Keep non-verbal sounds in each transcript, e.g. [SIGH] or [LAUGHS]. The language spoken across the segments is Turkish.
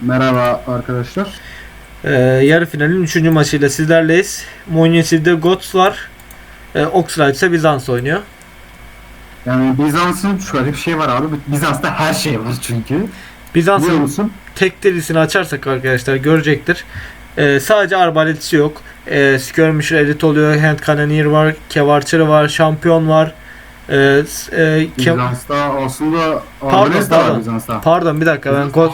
Merhaba arkadaşlar. Ee, yarı finalin 3. maçıyla sizlerleyiz. Monyesir'de Gots var. Ee, Oxride ise Bizans oynuyor. Yani Bizans'ın şöyle bir şey var abi. Bizans'ta her şey var çünkü. Bizans'ın tek delisini açarsak arkadaşlar görecektir. Ee, sadece arbaletisi yok. Ee, Skirmisher elit oluyor. Hand Cannoneer var. Kevarçır var. Şampiyon var. Ee, e, Bizans'ta aslında Pardon, var pardon. Bizans'ta. Pardon bir dakika ben God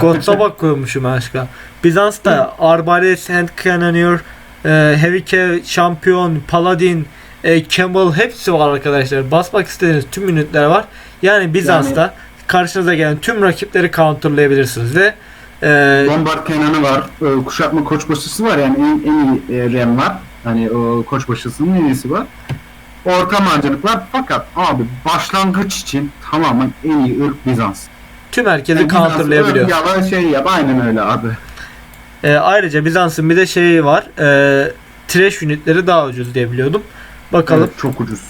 Gods'a bakıyormuşum aşka. Bizans'ta Arbalet, Hand Cannoneer, e, Heavy Cav, Şampiyon, Paladin, e, Campbell hepsi var arkadaşlar. Basmak istediğiniz tüm ünitler var. Yani Bizans'ta karşınıza gelen tüm rakipleri counterlayabilirsiniz ve e, Lombard Kenan'ı var. Ee, Kuşatma koçbaşısı var yani en, en iyi e, Rem var. Hani o koçbaşısının en iyisi var. Orta mancınık var fakat abi başlangıç için tamamen en iyi ırk Bizans. tüm herkesi Yani counterlayabiliyor. Ya da şey yap aynen öyle abi. E, ayrıca Bizans'ın bir de şeyi var. E, trash ünitleri daha ucuz diye biliyordum. Bakalım Evet, çok ucuz.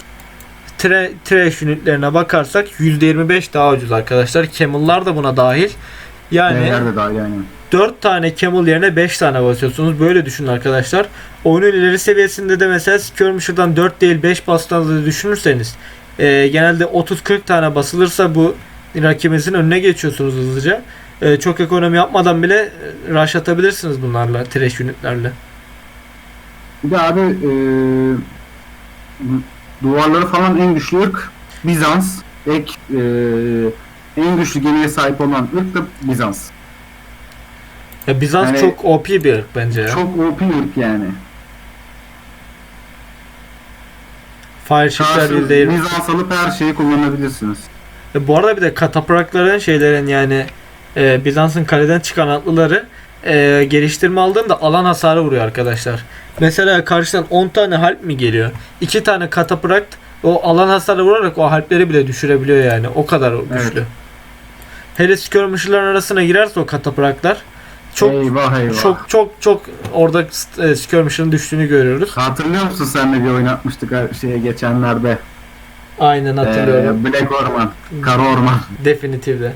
Tre- trash ünitlerine bakarsak %25 daha ucuz arkadaşlar. Camel'lar da buna dahil. Yani Devler de dahil yani. 4 tane camel yerine 5 tane basıyorsunuz. Böyle düşünün arkadaşlar. Oyunun ileri seviyesinde de mesela Skirmisher'dan 4 değil 5 bastığınızı düşünürseniz e, genelde 30-40 tane basılırsa bu rakibinizin önüne geçiyorsunuz hızlıca. E, çok ekonomi yapmadan bile e, rush atabilirsiniz bunlarla, trash unitlerle. Bir de abi e, duvarları falan en güçlü ırk Bizans. Ek e, en güçlü gemiye sahip olan ırk da Bizans. Ya Bizans Yani- çok OP bir ırk bence ya. Çok OP ırk yani. Fire shift'ler Karşı %20. Bizans alıp her şeyi kullanabilirsiniz. E, bu arada bir de kataprakların şeylerin yani e, Bizans'ın kaleden çıkan atlıları e, geliştirme aldığında alan hasarı vuruyor arkadaşlar. Mesela karşıdan 10 tane harp mi geliyor? 2 tane kataprakt o alan hasarı vurarak o harpleri bile düşürebiliyor yani. O kadar güçlü. Evet. Hele skirmisher'ların arasına girerse o katapraklar çok eyvah eyvah. çok çok çok orada e, skirmisher'ın düştüğünü görüyoruz. Hatırlıyor musun senle bir oyun atmıştık ha- şeye geçenlerde? Aynen hatırlıyorum. Ee, Black Orman, Kara Orman. Definitifde.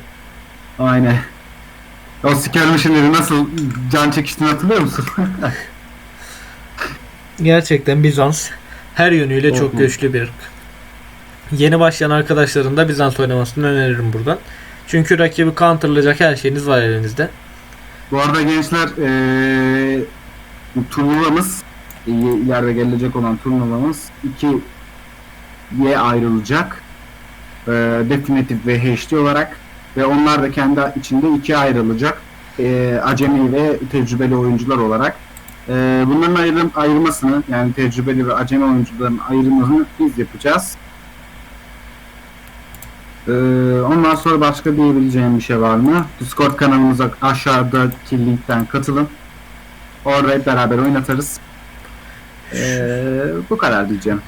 Aynen. O skirmisher'leri nasıl can çekiştiğini hatırlıyor musun? [LAUGHS] Gerçekten Bizans her yönüyle çok güçlü bir ırk. Yeni başlayan arkadaşların da Bizans oynamasını öneririm buradan. Çünkü rakibi counterlayacak her şeyiniz var elinizde. Bu arada gençler eee turnuvamız e, ileride gelecek olan turnuvamız ikiye ayrılacak. Eee Definitive ve HD olarak ve onlar da kendi içinde ikiye ayrılacak. Eee acemi ve tecrübeli oyuncular olarak. Eee bunların ayrım, ayrılmasını yani tecrübeli ve acemi oyuncuların ayrımını biz yapacağız. Eee, ondan sonra başka diyebileceğim bir şey var mı? Discord kanalımıza aşağıdaki linkten katılın. Orada beraber oynatırız. Eee, bu kadar diyeceğim.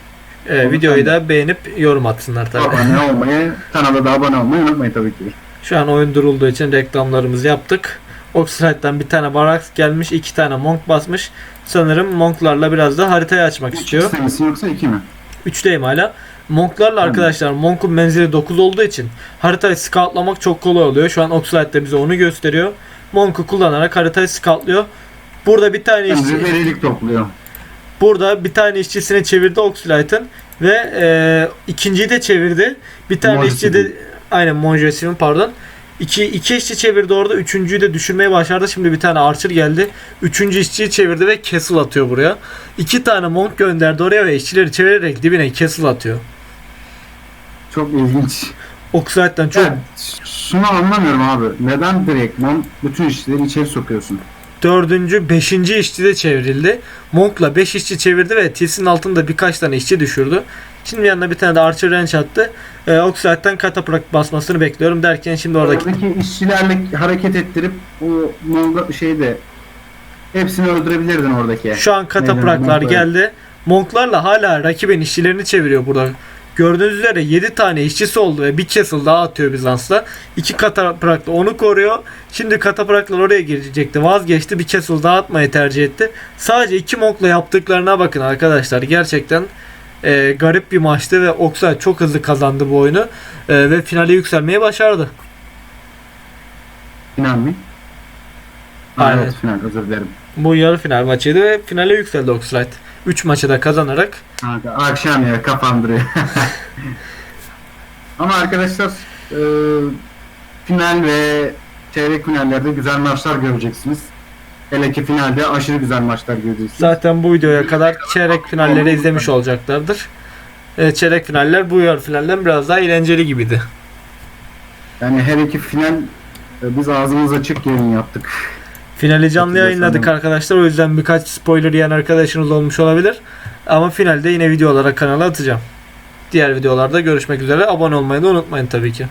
Ee, Onu videoyu da beğenip yorum atsınlar tabii. Abone [LAUGHS] olmayı, kanala da abone olmayı unutmayın tabii ki. Şu an oyun durulduğu için reklamlarımızı yaptık. Oxride'dan bir tane Barax gelmiş, iki tane Monk basmış. Sanırım Monk'larla biraz da haritayı açmak istiyor. İki senesi yoksa iki mi? 3'teyim hala. Monk'larla arkadaşlar Monk'un menzili 9 olduğu için haritayı scoutlamak çok kolay oluyor. Şu an Oxlide'de bize onu gösteriyor. Monk'u kullanarak haritayı scoutlıyor. Burada bir tane Bence işçi, verilik topluyor. burada bir tane işçisini çevirdi Oxlide'ın ve e, ikinciyi de çevirdi. Bir tane işçi de aynen Monjesir'in pardon. İki, iki işçi çevirdi orada. Üçüncüyü de düşürmeye başardı. Şimdi bir tane Archer geldi. Üçüncü işçiyi çevirdi ve Castle atıyor buraya. İki tane Monk gönderdi oraya ve işçileri çevirerek dibine Castle atıyor. Çok ilginç. Oxlide'den çok Evet, şunu anlamıyorum abi. Neden direktman bütün işleri içeri sokuyorsun? dördüncü, beşinci işçi de çevrildi. Monk'la beş işçi çevirdi ve T'sin altında birkaç tane işçi düşürdü. Şimdi yanına bir tane de Archer Range attı. Ee, Oxlide'den kataprak basmasını bekliyorum derken şimdi oradaki Oradaki işçilerle hareket ettirip o Mongo şeyde hepsini öldürebilirdin oradaki. şu an Monk'ları. geldi. Monk'larla hala rakibin işçilerini çeviriyor burada. Gördüğünüz üzere 7 tane işçisi oldu ve bir castle daha atıyor Bizans'la. İki kataprak da onu koruyor. Şimdi katapraklar oraya girecekti. Vazgeçti. Bir castle daha atmayı tercih etti. Sadece iki monkla yaptıklarına bakın arkadaşlar. Gerçekten e, garip bir maçtı ve Oxide çok hızlı kazandı bu oyunu. E, ve finale yükselmeyi başardı. Mı? Ha, Aynen. Evet final özür dilerim. Bu yarı final maçıydı ve finale yükseldi Oxlade. 3 maçı da kazanarak Kanka akşam ya kafandırıyor. [LAUGHS] Ama arkadaşlar e, final ve çeyrek finallerde güzel maçlar göreceksiniz. Hele ki finalde aşırı güzel maçlar göreceksiniz. zaten bu videoya kadar çeyrek finalleri izlemiş olacaklardır. E, çeyrek finaller bu yarı finalden biraz daha eğlenceli gibiydi. Yani her iki final e, biz ağzımız açık yayın yaptık. Finali canlı yayınladık arkadaşlar. O yüzden birkaç spoiler yiyen arkadaşınız olmuş olabilir. Ama finalde yine video olarak kanala atacağım. Diğer videolarda görüşmek üzere. Abone olmayı da unutmayın tabii ki.